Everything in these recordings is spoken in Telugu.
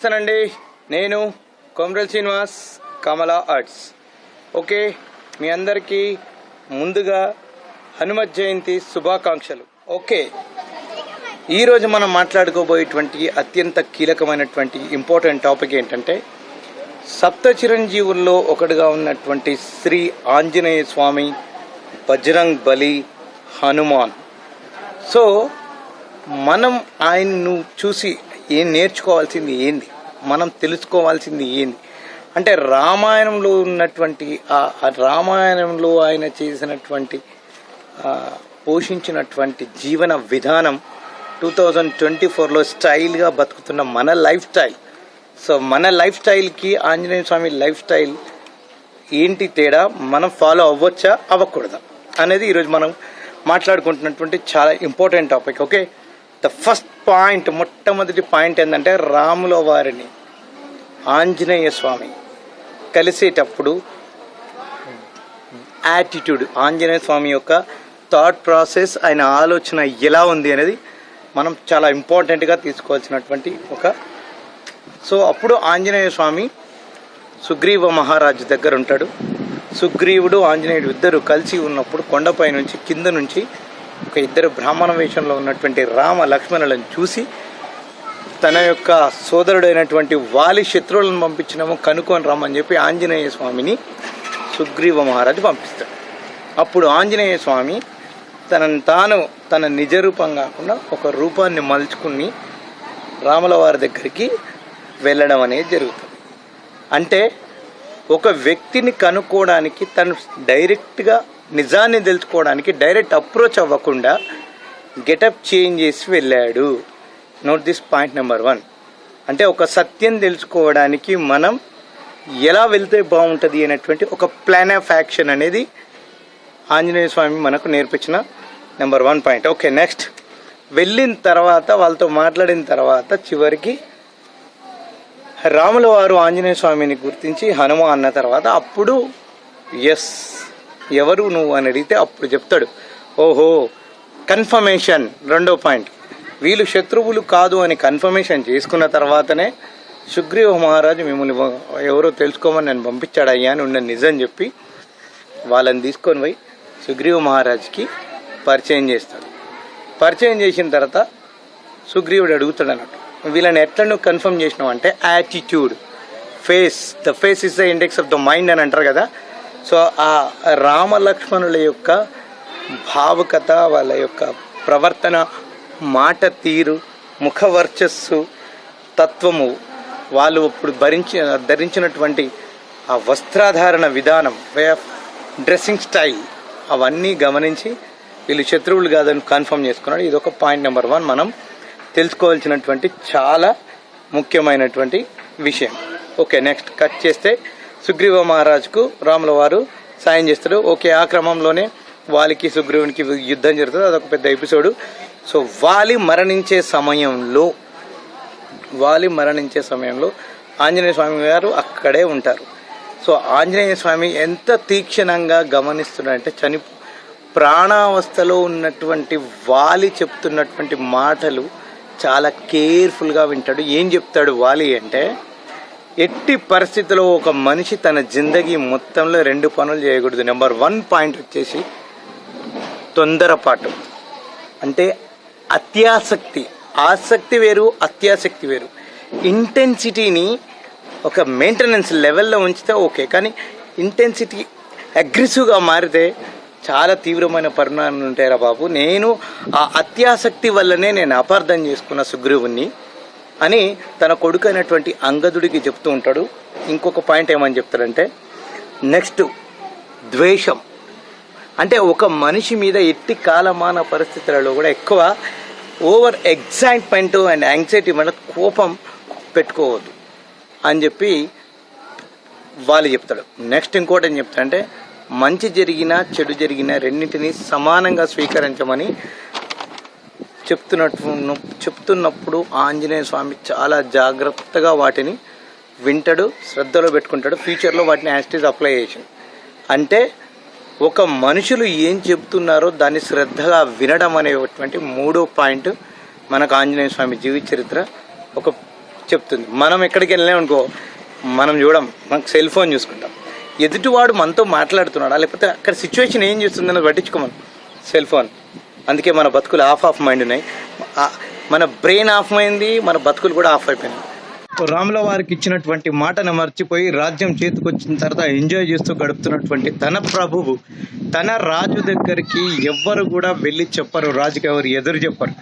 నమస్తేనండి నేను కొమరల్ శ్రీనివాస్ కమలా ఆర్ట్స్. ఓకే మీ అందరికీ ముందుగా హనుమత్ జయంతి శుభాకాంక్షలు. ఓకే ఈరోజు మనం మాట్లాడుకోబోయేటువంటి అత్యంత కీలకమైనటువంటి ఇంపార్టెంట్ టాపిక్ ఏంటంటే సప్త చిరంజీవుల్లో ఒకటిగా ఉన్నటువంటి శ్రీ ఆంజనేయ స్వామి బజరంగ్ బలి హనుమాన్. సో మనం ఆయన్ను చూసి ఏం నేర్చుకోవాల్సింది ఏంది? మనం తెలుసుకోవాల్సింది ఏంది? అంటే రామాయణంలో ఉన్నటువంటి ఆ రామాయణంలో ఆయన చేసినటువంటి పోషించినటువంటి జీవన విధానం టూ థౌజండ్ ట్వంటీ ఫోర్లో స్టైల్గా బతుకుతున్న మన లైఫ్ స్టైల్. సో మన లైఫ్ స్టైల్కి ఆంజనేయ స్వామి లైఫ్ స్టైల్ ఏంటి తేడా? మనం ఫాలో అవ్వచ్చా? అవ్వకూడదా? అనేది ఈరోజు మనం మాట్లాడుకుంటున్నటువంటి చాలా important topic okay? The first point మొట్టమొదటి పాయింట్ ఏంటంటే రాముల వారిని ఆంజనేయ స్వామి కలిసేటప్పుడు యాటిట్యూడ్ ఆంజనేయ స్వామి యొక్క థాట్ ప్రాసెస్ ఆయన ఆలోచన ఎలా ఉంది అనేది మనం చాలా ఇంపార్టెంట్గా తీసుకోవాల్సినటువంటి ఒక సో అప్పుడు ఆంజనేయ స్వామి సుగ్రీవ మహారాజు దగ్గర ఉంటాడు. సుగ్రీవుడు ఆంజనేయుడు ఇద్దరు కలిసి ఉన్నప్పుడు కొండపై నుంచి కింద నుంచి ఒక ఇద్దరు బ్రాహ్మణ వేషంలో ఉన్నటువంటి రామ లక్ష్మణులను చూసి తన యొక్క సోదరుడైనటువంటి వాలి శత్రువులను పంపించినాము కనుక్కొని రమ్మని చెప్పి ఆంజనేయ స్వామిని సుగ్రీవ మహారాజు పంపిస్తాడు అప్పుడు ఆంజనేయ స్వామి తనను తాను తన నిజ రూపం కాకుండా ఒక రూపాన్ని మలుచుకుని రాముల వారి దగ్గరికి వెళ్ళడం అనేది జరుగుతుంది. అంటే ఒక వ్యక్తిని కనుక్కోవడానికి తను డైరెక్ట్గా నిజాన్ని తెలుసుకోవడానికి డైరెక్ట్ అప్రోచ్ అవ్వకుండా గెటప్ చేంజ్ చేసి వెళ్ళాడు. Note this point number one అంటే ఒక సత్యం తెలుసుకోవడానికి మనం ఎలా వెళ్తే బాగుంటుంది అనేటువంటి ఒక ప్లాన్ ఆఫ్ యాక్షన్ అనేది ఆంజనేయ స్వామి మనకు నేర్పించిన number one point okay next వెళ్ళిన తర్వాత వాళ్ళతో మాట్లాడిన తర్వాత చివరికి రాముల వారు ఆంజనేయ స్వామిని గుర్తించి హనుమ అన్న తర్వాత అప్పుడు ఎస్ ఎవరు నువ్వు అని అడిగితే అప్పుడు చెప్తాడు. ఓహో కన్ఫర్మేషన్ రెండో పాయింట్ వీళ్ళు శత్రువులు కాదు అని కన్ఫర్మేషన్ చేసుకున్న తర్వాతనే సుగ్రీవ మహారాజు మిమ్మల్ని ఎవరో తెలుసుకోమని నేను పంపించాడు అయ్యా అని ఉన్న నిజం చెప్పి వాళ్ళని తీసుకొని పోయి సుగ్రీవ మహారాజుకి పరిచయం చేస్తాడు. పరిచయం చేసిన తర్వాత సుగ్రీవుడు అడుగుతాడు అన్నట్టు వీళ్ళని ఎట్లా నువ్వు కన్ఫర్మ్ చేసినావు అంటే attitude face the face is the index of the mind అని అంటారు కదా సో ఆ రామ లక్ష్మణుల యొక్క భావుకత వాళ్ళ యొక్క ప్రవర్తన మాట తీరు ముఖ వర్చస్సు తత్వము వాళ్ళు ఇప్పుడు భరించి ధరించినటువంటి ఆ వస్త్రాధారణ విధానం వే ఆఫ్ డ్రెస్సింగ్ స్టైల్ అవన్నీ గమనించి వీళ్ళు శత్రువులు కాదని కన్ఫర్మ్ చేసుకున్నాడు. ఇది ఒక పాయింట్ నెంబర్ వన్. మనం తెలుసుకోవాల్సినటువంటి చాలా ముఖ్యమైనటువంటి విషయం. ఓకే నెక్స్ట్ కట్ చేస్తే సుగ్రీవ మహారాజుకు రాముల వారు సాయం చేస్తాడు ఓకే ఆ క్రమంలోనే వాలికి సుగ్రీవునికి యుద్ధం జరుగుతుంది. అదొక పెద్ద ఎపిసోడ్. సో వాలి మరణించే సమయంలో వాలి మరణించే సమయంలో ఆంజనేయ స్వామి గారు అక్కడే ఉంటారు. సో ఆంజనేయ స్వామి ఎంత తీక్షణంగా గమనిస్తున్నారంటే చని ప్రాణావస్థలో ఉన్నటువంటి వాలి చెప్తున్నటువంటి మాటలు చాలా కేర్ఫుల్గా వింటాడు. ఏం చెప్తాడు వాలి అంటే ఎట్టి పరిస్థితిలో ఒక మనిషి తన జిందగీ మొత్తంలో రెండు పనులు చేయకూడదు. నెంబర్ వన్ పాయింట్ వచ్చేసి తొందరపాటు. అంటే అత్యాసక్తి. ఆసక్తి వేరు అత్యాసక్తి వేరు. ఇంటెన్సిటీని ఒక మెయింటెనెన్స్ లెవెల్లో ఉంచితే ఓకే కానీ ఇంటెన్సిటీ అగ్రెసివ్గా మారితే చాలా తీవ్రమైన పరిణామాలు ఉంటాయిరా బాబు. నేను ఆ అత్యాసక్తి వల్లనే నేను అపార్థం చేసుకున్న సుగ్రీవుణ్ణి. అని తన కొడుకు అయినటువంటి అంగదుడికి చెప్తూ ఉంటాడు. ఇంకొక పాయింట్ ఏమని చెప్తాడంటే నెక్స్ట్ ద్వేషం. అంటే ఒక మనిషి మీద ఎట్టి కాలమాన పరిస్థితులలో కూడా ఎక్కువ ఓవర్ ఎగ్జైట్మెంట్ అండ్ యాంగ్జైటీ మన కోపం పెట్టుకోవద్దు అని చెప్పి వాళ్ళు చెప్తాడు. నెక్స్ట్ ఇంకోటి ఏం చెప్తాడంటే మంచి జరిగినా చెడు జరిగినా రెండింటిని సమానంగా స్వీకరించమని చెప్తున్నట్టు చెప్తున్నప్పుడు ఆంజనేయ స్వామి చాలా జాగ్రత్తగా వాటిని వింటాడు శ్రద్ధలో పెట్టుకుంటాడు ఫ్యూచర్లో వాటిని యాస్టీజ్ అప్లై చేసి అంటే ఒక మనుషులు ఏం చెప్తున్నారో దాన్ని శ్రద్ధగా వినడం అనేటువంటి మూడో పాయింట్ మనకు ఆంజనేయ స్వామి జీవిత చరిత్ర ఒక చెప్తుంది. మనం ఎక్కడికి వెళ్ళాం అనుకో మనం చూడం మనకు సెల్ ఫోన్ చూసుకుంటాం. ఎదుటివాడు మనతో మాట్లాడుతున్నాడా? లేకపోతే అక్కడ సిచ్యువేషన్ ఏం చేస్తుందని పట్టించుకోమను. సెల్ ఫోన్ అందుకే మన బతుకులు ఆఫ్ ఆఫ్ మైండ్ ఉన్నాయి. మన బ్రెయిన్ ఆఫ్ అయింది మన బతుకులు కూడా ఆఫ్ అయిపోయినాయి. రాముల వారికి ఇచ్చినటువంటి మాటను మర్చిపోయి రాజ్యం చేతికొచ్చిన తర్వాత ఎంజాయ్ చేస్తూ గడుపుతున్నటువంటి తన ప్రభువు తన రాజు దగ్గరికి ఎవ్వరు కూడా వెళ్ళి చెప్పరు రాజుకి ఎవరు ఎదురు చెప్పరు.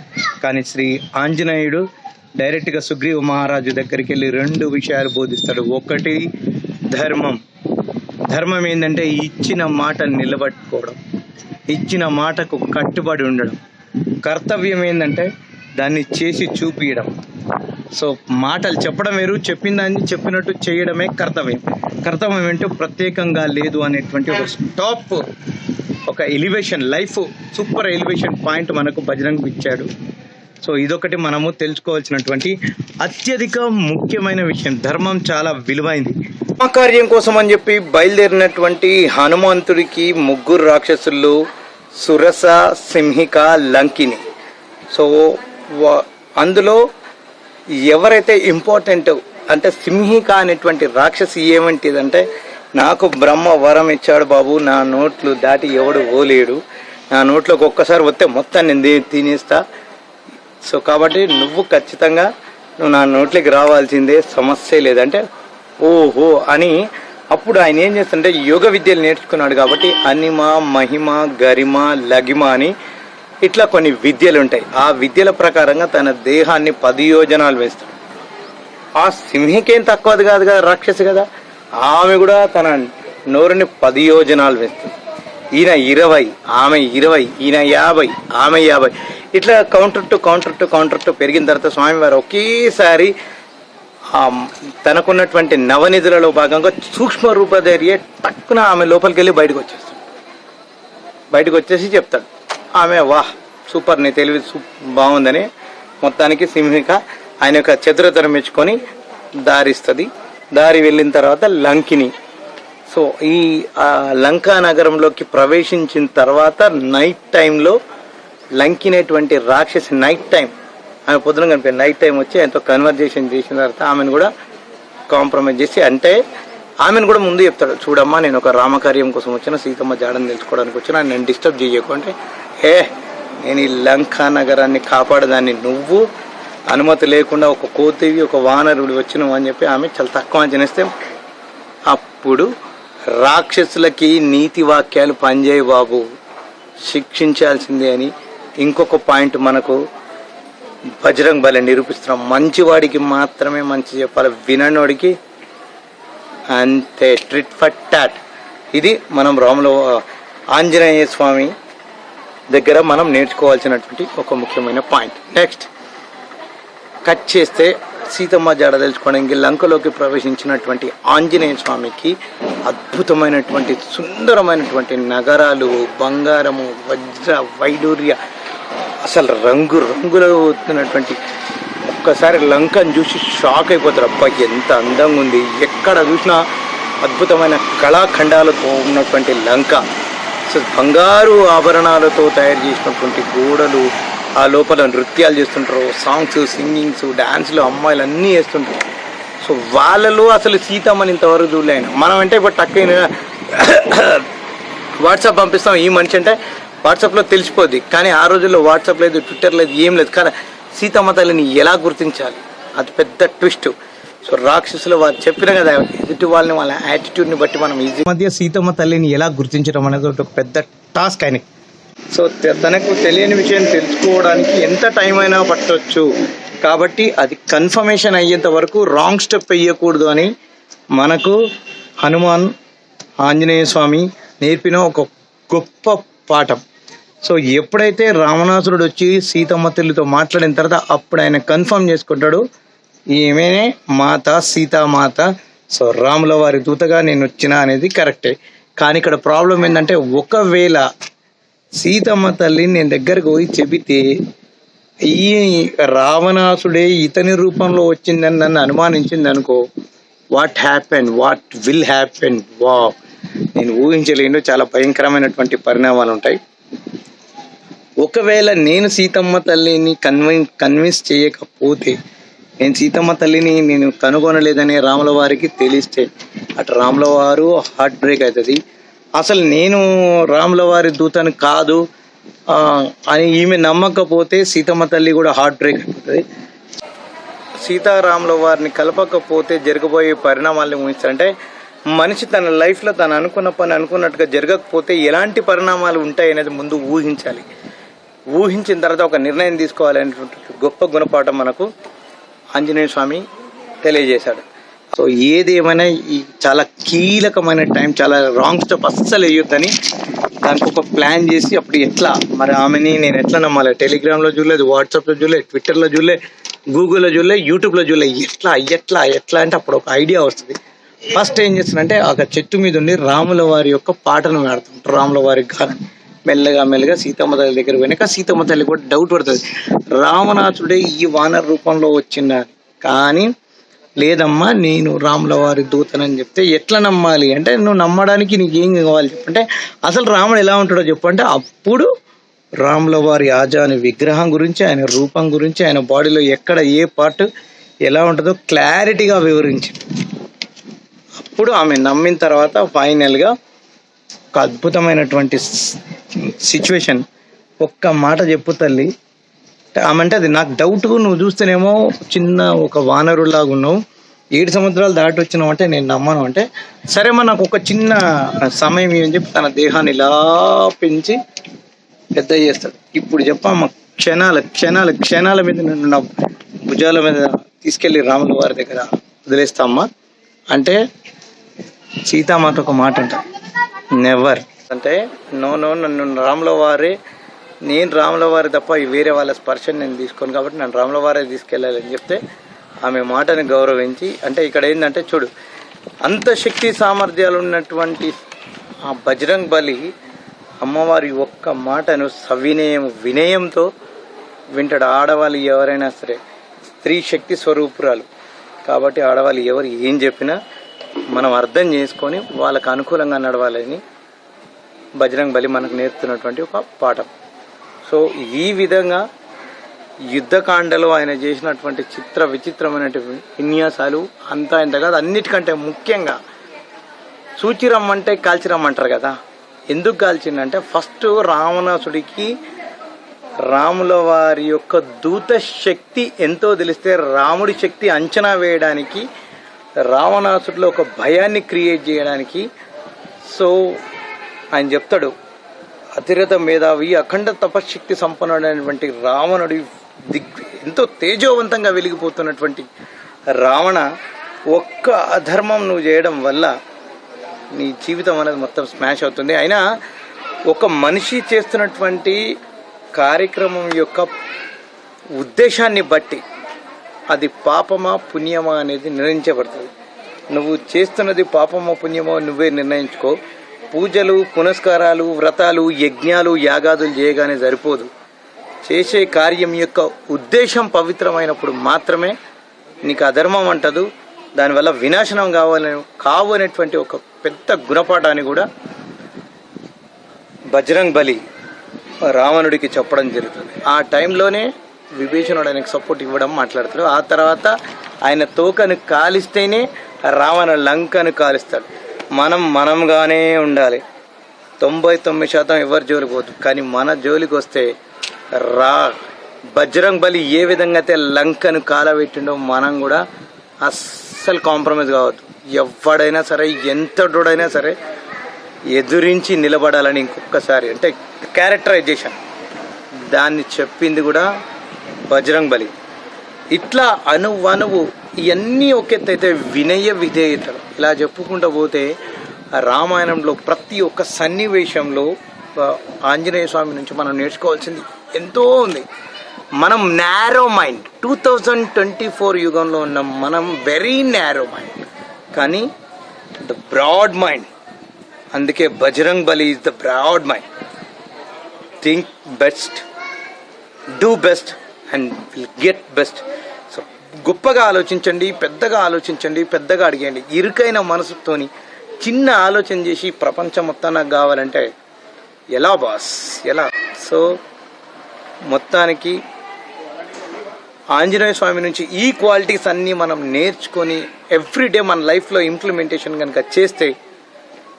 కానీ శ్రీ ఆంజనేయుడు డైరెక్ట్గా సుగ్రీవ మహారాజు దగ్గరికి వెళ్ళి రెండు విషయాలు బోధిస్తాడు. ఒకటి ధర్మం. ధర్మం ఏంటంటే ఇచ్చిన మాట నిలబట్టుకోవడం. ఇచ్చిన మాటకు కట్టుబడి ఉండడం. కర్తవ్యం ఏంటంటే దాన్ని చేసి చూపించడం సో మాటలు చెప్పడం వేరు చెప్పిన దాన్ని చెప్పినట్టు చేయడమే కర్తవ్యం. కర్తవ్యం ఏంటో ప్రత్యేకంగా లేదు అనేటువంటి ఒక టాప్ ఒక elevation life super elevation point మనకు బజరంగ్ ఇచ్చాడు. సో ఇదొకటి మనము తెలుసుకోవాల్సినటువంటి అత్యధిక ముఖ్యమైన విషయం. ధర్మం చాలా విలువైంది. కార్యం కోసం అని చెప్పి బయలుదేరినటువంటి హనుమంతుడికి ముగ్గురు రాక్షసులు సురస సింహిక లంకిని. సో వా- అందులో ఎవరైతే ఇంపార్టెంట్ అంటే సింహిక అనేటువంటి రాక్షసి ఏమంటిదంటే నాకు బ్రహ్మ వరం ఇచ్చాడు బాబు నా నోట్లు దాటి ఎవడు ఓలేడు నా నోట్లోకి ఒక్కసారి వస్తే మొత్తం నేను తినేస్తా. సో కాబట్టి నువ్వు ఖచ్చితంగా నువ్వు నా నోట్లోకి రావాల్సిందే సమస్య లేదంటే ఓహో అని అప్పుడు ఆయన ఏం చేస్తుంటే యోగ విద్యలు నేర్చుకున్నాడు కాబట్టి అనిమ మహిమ గరిమ లగిమ అని ఇట్లా కొన్ని విద్యలు ఉంటాయి. ఆ విద్యల ప్రకారంగా తన దేహాన్ని పది యోజనాలు వేస్తాడు. ఆ సింహికేం తక్కువది కాదు కదా రాక్షసి కదా? ఆమె కూడా తన నోరుని పది యోజనాలు వేస్తుంది. ఈయన ఇరవై ఆమె ఇరవై ఈయన యాభై ఆమె యాభై. ఇట్లా counter to counter to counter to పెరిగిన తర్వాత స్వామివారు ఒకేసారి తనకున్నటువంటి నవనిధులలో భాగంగా సూక్ష్మ రూపధైర్య టక్కున ఆమె లోపలికి వెళ్ళి బయటకు వచ్చేస్తాడు బయటకు వచ్చేసి చెప్తాడు. ఆమె వాహ్ సూపర్ నీ తెలివి సూ- బాగుందని. మొత్తానికి సింహిక ఆయన యొక్క చతురతను మెచ్చుకొని దారిస్తుంది. దారి వెళ్ళిన తర్వాత లంకిని. సో ఈ లంకా నగరంలోకి ప్రవేశించిన తర్వాత నైట్ టైంలో లంకినటువంటి రాక్షసి నైట్ టైం ఆమె పొద్దున కనిపించింది నైట్ టైం వచ్చి ఎంతో కన్వర్జేషన్ చేసిన తర్వాత ఆమెను కూడా కాంప్రమైజ్ చేసి అంటే ఆమెను కూడా ముందు చెప్తాడు చూడమ్మా నేను ఒక రామకార్యం కోసం వచ్చిన సీతమ్మ జాడని తెలుసుకోవడానికి వచ్చిన నేను డిస్టర్బ్ చేయకు. అంటే ఏ నేను ఈ లంకా నగరాన్ని కాపాడదాన్ని నువ్వు అనుమతి లేకుండా ఒక కోతివి ఒక వానరుడు వచ్చినావు అని చెప్పి ఆమె చాలా తక్కువ అంచనేస్తే అప్పుడు రాక్షసులకి నీతి వాక్యాలు పనిచేయ బాబు శిక్షించాల్సిందే అని ఇంకొక పాయింట్ మనకు బజరంగ్ బలి నిరూపిస్తున్నాం. మంచివాడికి మాత్రమే మంచి చెప్పాలి. విననోడికి అంతే. ట్రిట్ ఫర్ టాట్. ఇది మనం రాముల ఆంజనేయ స్వామి దగ్గర మనం నేర్చుకోవాల్సినటువంటి ఒక ముఖ్యమైన పాయింట్. నెక్స్ట్ కట్ చేస్తే సీతమ్మ జాడ తెలుసుకోవడానికి లంకలోకి ప్రవేశించినటువంటి ఆంజనేయ స్వామికి అద్భుతమైనటువంటి సుందరమైనటువంటి నగరాలు బంగారము వజ్ర వైడూర్య అసలు రంగు రంగులో ఉన్నటువంటి ఒక్కసారి లంకను చూసి షాక్ అయిపోతారు. అబ్బా ఎంత అందంగా ఉంది. ఎక్కడ చూసినా అద్భుతమైన కళాఖండాలతో ఉన్నటువంటి లంక. అసలు బంగారు ఆభరణాలతో తయారు చేసినటువంటి గోడలు ఆ లోపల నృత్యాలు చేస్తుంటారు. సాంగ్స్ సింగింగ్స్ డాన్స్లు అమ్మాయిలు అన్నీ వేస్తుంటారు. సో వాళ్ళలో అసలు సీతమ్మని ఇంతవరకు చూడలేను. మనం అంటే ఇప్పుడు టక్కైన వాట్సాప్ పంపిస్తాం. ఈ మనిషి అంటే వాట్సాప్లో తెలిసిపోద్ది. కానీ ఆ రోజుల్లో వాట్సాప్ లేదు ట్విట్టర్ లేదు ఏం లేదు. కానీ సీతమ్మ తల్లిని ఎలా గుర్తించాలి? అది పెద్ద ట్విస్ట్ సో రాక్షసులు వారు చెప్పిన కదా ఎదుటి వాళ్ళని వాళ్ళ యాటిట్యూడ్ని బట్టి మనం ఈజీ మధ్య సీతమ్మ తల్లిని ఎలా గుర్తించడం అనేది ఒక పెద్ద టాస్క్ ఆయనకి. సో తనకు తెలియని విషయం తెలుసుకోవడానికి ఎంత టైం అయినా పట్టొచ్చు. కాబట్టి అది కన్ఫర్మేషన్ అయ్యేంత వరకు రాంగ్ స్టెప్ వేయకూడదు అని మనకు హనుమాన్ ఆంజనేయ స్వామి నేర్పిన ఒక గొప్ప పాఠం. సో ఎప్పుడైతే రావణాసురుడు వచ్చి సీతమ్మ తల్లితో మాట్లాడిన తర్వాత అప్పుడు ఆయన కన్ఫర్మ్ చేసుకుంటాడు ఈమెనే మాత సీతామాత. సో రాముల వారి దూతగా నేను వచ్చిన అనేది కరెక్టే. కానీ ఇక్కడ ప్రాబ్లం ఏంటంటే ఒకవేళ సీతమ్మ తల్లి నేను దగ్గరకు పోయి చెబితే ఈ రావణాసుడే ఇతని రూపంలో వచ్చిందని నన్ను అనుమానించింది అనుకో what happen what will happen వా నేను ఊహించలేను చాలా భయంకరమైనటువంటి పరిణామాలు ఉంటాయి. ఒకవేళ నేను సీతమ్మ తల్లిని కన్విన్ కన్విన్స్ చేయకపోతే నేను సీతమ్మ తల్లిని నేను కనుగొనలేదని రాముల వారికి తెలిస్తే అటు రాముల వారు హార్ట్ బ్రేక్ అవుతుంది అసలు నేను రాముల వారి దూతను కాదు అని ఈమె నమ్మకపోతే సీతమ్మ తల్లి కూడా హార్ట్ బ్రేక్ అవుతుంది సీతారాముల వారిని కలపకపోతే జరగబోయే పరిణామాలను ఊహించాలంటే మనిషి తన లైఫ్లో తను అనుకున్న పని అనుకున్నట్టుగా జరగకపోతే ఎలాంటి పరిణామాలు ఉంటాయి అనేది ముందు ఊహించాలి. ఊహించిన తర్వాత ఒక నిర్ణయం తీసుకోవాలనేటువంటి గొప్ప గుణపాఠం మనకు ఆంజనేయ స్వామి తెలియజేశాడు. సో ఏదేమైనా ఈ చాలా కీలకమైన టైం చాలా రాంగ్ స్టెప్ అస్సలు వేయొద్దని దానికి ఒక ప్లాన్ చేసి అప్పుడు ఎట్లా మరి ఆమెని నేను ఎట్లా నమ్మాలి? టెలిగ్రామ్లో చూడలేదు వాట్సాప్లో చూడలేదు ట్విట్టర్లో చూడలే గూగుల్లో చూడలే యూట్యూబ్లో చూడలే ఎట్లా ఎట్లా ఎట్లా అంటే అప్పుడు ఒక ఐడియా వస్తుంది. ఫస్ట్ ఏం చేస్తానంటే ఒక చెట్టు మీద ఉండి రాముల వారి యొక్క పాటను పాడుతుంటారు రాముల వారి గానం. మెల్లగా మెల్లగా సీతమ్మ తల్లి దగ్గర పోయినాక సీతమ్మ తల్లి కూడా డౌట్ పడుతుంది. రామనాథుడే ఈ వానర రూపంలో వచ్చిందా కానీ లేదమ్మా నేను రాముల వారి దూతనని చెప్తే ఎట్లా నమ్మాలి? అంటే నువ్వు నమ్మడానికి నీకు ఏం కావాలి చెప్పంటే అసలు రాముడు ఎలా ఉంటాడో చెప్పంటే అప్పుడు రాముల వారి ఆజాని విగ్రహం గురించి ఆయన రూపం గురించి ఆయన బాడీలో ఎక్కడ ఏ పార్ట్ ఎలా ఉంటుందో క్లారిటీగా వివరించింది. అప్పుడు ఆమె నమ్మిన తర్వాత ఫైనల్గా ఒక అద్భుతమైనటువంటి సిచ్యువేషన్ ఒక్క మాట చెప్పు తల్లి. ఆమె అంటే అది నాకు డౌట్ నువ్వు చూస్తేనేమో చిన్న ఒక వానరులాగా ఉన్నావు. ఏడు సముద్రాలు దాటి వచ్చినావు అంటే నేను నమ్మను. అంటే సరే మా నాకు ఒక చిన్న సమయం అని చెప్పి తన దేహాన్ని ఇలా పెంచి పెద్ద చేస్తాడు. ఇప్పుడు చెప్పమ్మా క్షణాల క్షణాల క్షణాల మీద నన్ను నా భుజాల మీద తీసుకెళ్ళి రాముల వారి దగ్గర వదిలేస్తామ్మా అంటే సీతామాత ఒక మాట అంట. నెవర్ అంటే నో నో నన్ను రాముల వారి నేను రాముల వారి తప్ప వేరే వాళ్ళ స్పర్శను నేను తీసుకోను కాబట్టి నన్ను రాముల వారే తీసుకెళ్ళాలని చెప్తే ఆమె మాటని గౌరవించి అంటే ఇక్కడ ఏంటంటే చూడు అంత శక్తి సామర్థ్యాలు ఉన్నటువంటి ఆ బజరంగ్ బలి అమ్మవారి ఒక్క మాటను సవినయం వినయంతో వింటాడు. ఆడవాళ్ళు ఎవరైనా సరే స్త్రీ శక్తి స్వరూపురాలు. కాబట్టి ఆడవాళ్ళు ఎవరు ఏం చెప్పినా మనం అర్థం చేసుకొని వాళ్ళకు అనుకూలంగా నడవాలని బజరంగ్ బలి మనకు నేర్పుతున్నటువంటి ఒక పాఠం. సో ఈ విధంగా యుద్ధకాండలో ఆయన చేసినటువంటి చిత్ర విచిత్రమైనటువంటి విన్యాసాలు అంతా ఇంత కాదు అన్నిటికంటే ముఖ్యంగా సూచి రమ్మంటే కాల్చి రమ్మంటారు కదా. ఎందుకు కాల్చిందంటే ఫస్ట్ రావణాసుడికి రాముల వారి యొక్క దూత శక్తి ఎంతో తెలిస్తే రాముడి శక్తి అంచనా వేయడానికి రావణాసుడిలో ఒక భయాన్ని క్రియేట్ చేయడానికి సో ఆయన చెప్తాడు అతిరథ మేధావి అఖండ తపశ్శక్తి సంపన్నుడైనటువంటి రావణుడి దిగ్ ఎంతో తేజోవంతంగా వెలిగిపోతున్నటువంటి రావణ ఒక్క అధర్మం నువ్వు చేయడం వల్ల నీ జీవితం అనేది మొత్తం స్మాష్ అవుతుంది. అయినా ఒక మనిషి చేస్తున్నటువంటి కార్యక్రమం యొక్క ఉద్దేశాన్ని బట్టి అది పాపమా పుణ్యమా అనేది నిర్ణయించబడుతుంది. నువ్వు చేస్తున్నది పాపమో పుణ్యమో నువ్వే నిర్ణయించుకో. పూజలు పునస్కారాలు వ్రతాలు యజ్ఞాలు యాగాదులు చేయగానే సరిపోదు. చేసే కార్యం యొక్క ఉద్దేశం పవిత్రమైనప్పుడు మాత్రమే నీకు అధర్మం అంటదు. దానివల్ల వినాశనం కావాలని కావు అనేటువంటి ఒక పెద్ద గుణపాఠాన్ని కూడా బజరంగ్ బలి రావణుడికి చెప్పడం జరుగుతుంది. ఆ టైంలోనే విభీషణుడు ఆయనకు సపోర్ట్ ఇవ్వడం మాట్లాడతాడు. ఆ తర్వాత ఆయన తోకను కాలిస్తేనే రావణ లంకను కాలిస్తాడు. మనం మనంగానే ఉండాలి. తొంభై తొమ్మిది శాతం ఎవరి జోలికి పోదు. కానీ మన జోలికి వస్తే రా. బజరంగ్ బలి ఏ విధంగా అయితే లంకను కాలబెట్టిండో మనం కూడా అస్సలు కాంప్రమైజ్ కావద్దు. ఎవడైనా సరే ఎంతటోడైనా సరే ఎదురించి నిలబడాలని ఇంకొకసారి అంటే క్యారెక్టరైజేషన్ దాన్ని చెప్పింది కూడా బజరంగ్ బలి. ఇట్లా అనువనువు ఇవన్నీ ఒక వినయ విధేయతలు. ఇలా చెప్పుకుంటూ పోతే రామాయణంలో ప్రతి ఒక్క సన్నివేశంలో ఆంజనేయ స్వామి నుంచి మనం నేర్చుకోవాల్సింది ఎంతో ఉంది. మనం narrow mind two thousand twenty four యుగంలో ఉన్న మనం వెరీ నేరో మైండ్ కానీ ద బ్రాడ్ మైండ్ అందుకే Bajrang Bali is the broad mind think best do best and will get best so గొప్పగా ఆలోచించండి పెద్దగా ఆలోచించండి పెద్దగా అడిగండి ఇరుకైన మనసుతోని చిన్న ఆలోచన చేసి ప్రపంచం మొత్తం నాకు కావాలంటే ఎలా బాస్ ఎలా? సో మొత్తానికి ఆంజనేయ స్వామి నుంచి ఈ క్వాలిటీస్ అన్నీ మనం నేర్చుకొని ఎవ్రీడే మన లైఫ్లో ఇంప్లిమెంటేషన్ కనుక చేస్తే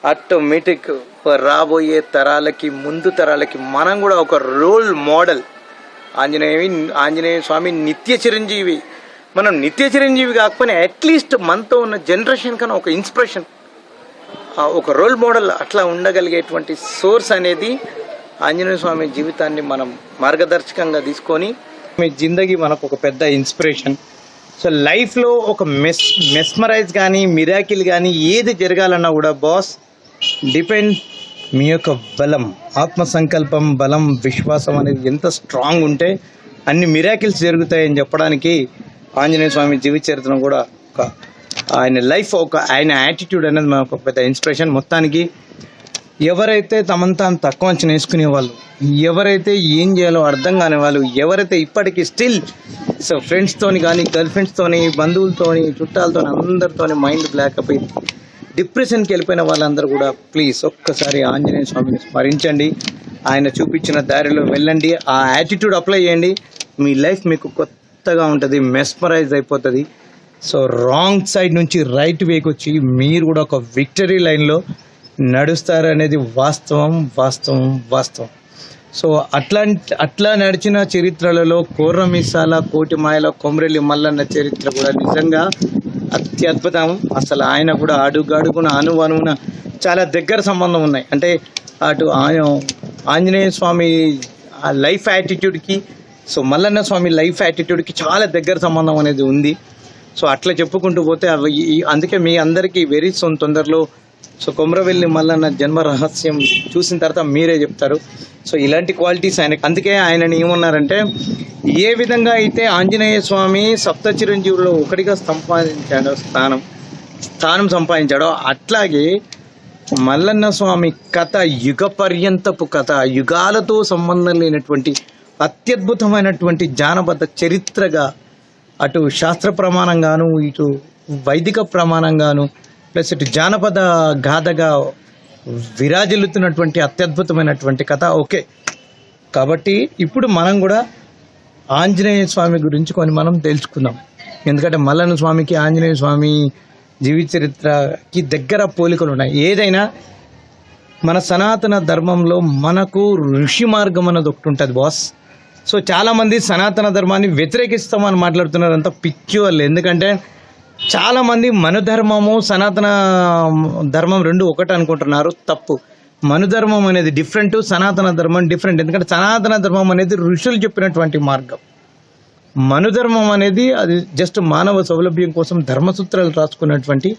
ఆటోమేటిక్ రాబోయే తరాలకి ముందు తరాలకి మనం కూడా ఒక రోల్ మోడల్ ఆంజనేయ ఆంజనేయ స్వామి నిత్య చిరంజీవి. మనం నిత్య చిరంజీవి కాకపోయినా అట్లీస్ట్ మనతో ఉన్న జనరేషన్ కన్నా ఒక ఇన్స్పిరేషన్ ఒక రోల్ మోడల్ అట్లా ఉండగలిగేటువంటి సోర్స్ అనేది ఆంజనేయ స్వామి జీవితాన్ని మనం మార్గదర్శకంగా తీసుకొని మీ జిందగీ మనకు ఒక పెద్ద ఇన్స్పిరేషన్ సో లైఫ్లో ఒక మెస్ మెస్మరైజ్ కానీ మిరాకిల్ కానీ ఏది జరగాలన్నా కూడా బాస్ డిపెండ్ మీ యొక్క బలం ఆత్మ సంకల్పం బలం విశ్వాసం అనేది ఎంత స్ట్రాంగ్ ఉంటే అన్ని మిరాకిల్స్ జరుగుతాయని చెప్పడానికి ఆంజనేయ స్వామి జీవిత చరిత్ర కూడా ఒక ఆయన లైఫ్ ఒక ఆయన యాటిట్యూడ్ అనేది మనకు ఒక పెద్ద ఇన్స్పిరేషన్ మొత్తానికి ఎవరైతే తమంతా తక్కువ అంచనా వేసుకునే వాళ్ళు ఎవరైతే ఏం చేయాలో అర్థం కాని వాళ్ళు ఎవరైతే ఇప్పటికీ స్టిల్ సో ఫ్రెండ్స్తోని కానీ గర్ల్ ఫ్రెండ్స్తోని బంధువులతోని చుట్టాలతోని అందరితోని మైండ్ బ్లాక్ అయిపోయింది. డిప్రెషన్కి వెళ్ళిపోయిన వాళ్ళందరూ కూడా ప్లీజ్ ఒక్కసారి ఆంజనేయ స్వామిని స్మరించండి. ఆయన చూపించిన దారిలో వెళ్ళండి. ఆ యాటిట్యూడ్ అప్లై చేయండి. మీ లైఫ్ మీకు కొత్తగా ఉంటుంది మెస్మరైజ్ అయిపోతుంది. సో రాంగ్ సైడ్ నుంచి రైట్ వేకి వచ్చి మీరు కూడా ఒక విక్టరీ లైన్లో నడుస్తారు అనేది వాస్తవం వాస్తవం వాస్తవం. సో అట్లాంటి అట్లా నడిచిన చరిత్రలలో కోర్రమిసాల కోటి మాయల కొమరెల్లి మల్లన్న చరిత్ర కూడా నిజంగా అత్యద్భుతం. అసలు ఆయన కూడా అడుగడుగున అనువనువున చాలా దగ్గర సంబంధం ఉన్నాయి. అంటే అటు ఆంజనేయ స్వామి ఆ లైఫ్ యాటిట్యూడ్కి సో మల్లన్న స్వామి లైఫ్ యాటిట్యూడ్కి చాలా దగ్గర సంబంధం అనేది ఉంది. సో అట్లా చెప్పుకుంటూ పోతే అవి అందుకే మీ అందరికీ వెరీ సొంత తొందరలో సో కొమరవెల్లి మల్లన్న జన్మ రహస్యం చూసిన తర్వాత మీరే చెప్తారు. సో ఇలాంటి క్వాలిటీస్ ఆయనకి. అందుకే ఆయనని ఏమన్నారంటే ఏ విధంగా అయితే ఆంజనేయ స్వామి సప్త చిరంజీవుల్లో ఒకటిగా సంపాదించాడో స్థానం స్థానం సంపాదించాడో అట్లాగే మల్లన్న స్వామి కథ యుగ పర్యంతపు కథ యుగాలతో సంబంధం లేనటువంటి అత్యద్భుతమైనటువంటి జానపద చరిత్రగా అటు శాస్త్ర ప్రమాణంగాను ఇటు వైదిక ప్రమాణంగాను ప్లస్ ఇటు జానపద గాథగా విరాజిల్లుతున్నటువంటి అత్యద్భుతమైనటువంటి కథ. ఓకే. కాబట్టి ఇప్పుడు మనం కూడా ఆంజనేయ స్వామి గురించి కొన్ని మనం తెలుసుకుందాం. ఎందుకంటే మల్లన్న స్వామికి ఆంజనేయ స్వామి జీవిత చరిత్రకి దగ్గర పోలికలు ఉన్నాయి. ఏదైనా మన సనాతన ధర్మంలో మనకు ఋషి మార్గం అన్నది ఒకటి ఉంటుంది బాస్. సో చాలామంది సనాతన ధర్మాన్ని వ్యతిరేకిస్తామని మాట్లాడుతున్నారంతా పిచ్చి వాళ్ళు. ఎందుకంటే చాలామంది మనుధర్మము సనాతన ధర్మం రెండు ఒకటి అనుకుంటున్నారు తప్పు. మనుధర్మం అనేది డిఫరెంట్ సనాతన ధర్మం డిఫరెంట్ ఎందుకంటే సనాతన ధర్మం అనేది ఋషులు చెప్పినటువంటి మార్గం. మనుధర్మం అనేది అది జస్ట్ మానవ సౌలభ్యం కోసం ధర్మసూత్రాలు రాసుకున్నటువంటి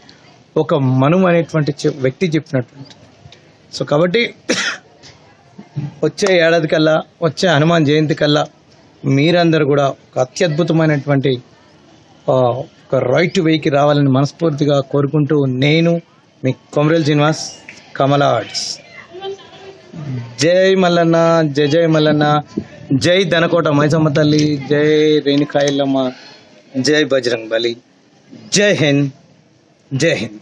ఒక మను అనేటువంటి వ్యక్తి చెప్పినటువంటి. సో కాబట్టి వచ్చే ఏడాది కల్లా వచ్చే హనుమాన్ జయంతి కల్లా మీరందరూ కూడా ఒక అత్యద్భుతమైనటువంటి ఒక రైట్ వేకి రావాలని మనస్ఫూర్తిగా కోరుకుంటూ నేను మీ కొమరేల్ శ్రీనివాస్ కమల ఆర్ట్స్. జై మల్లన్న జై జై మల్లన్న జై ధనకోట మైసమ్మ తల్లి జై రేణుకాయలమ్మ జై బజరంగ్ బలి జై హింద్ జై హింద్.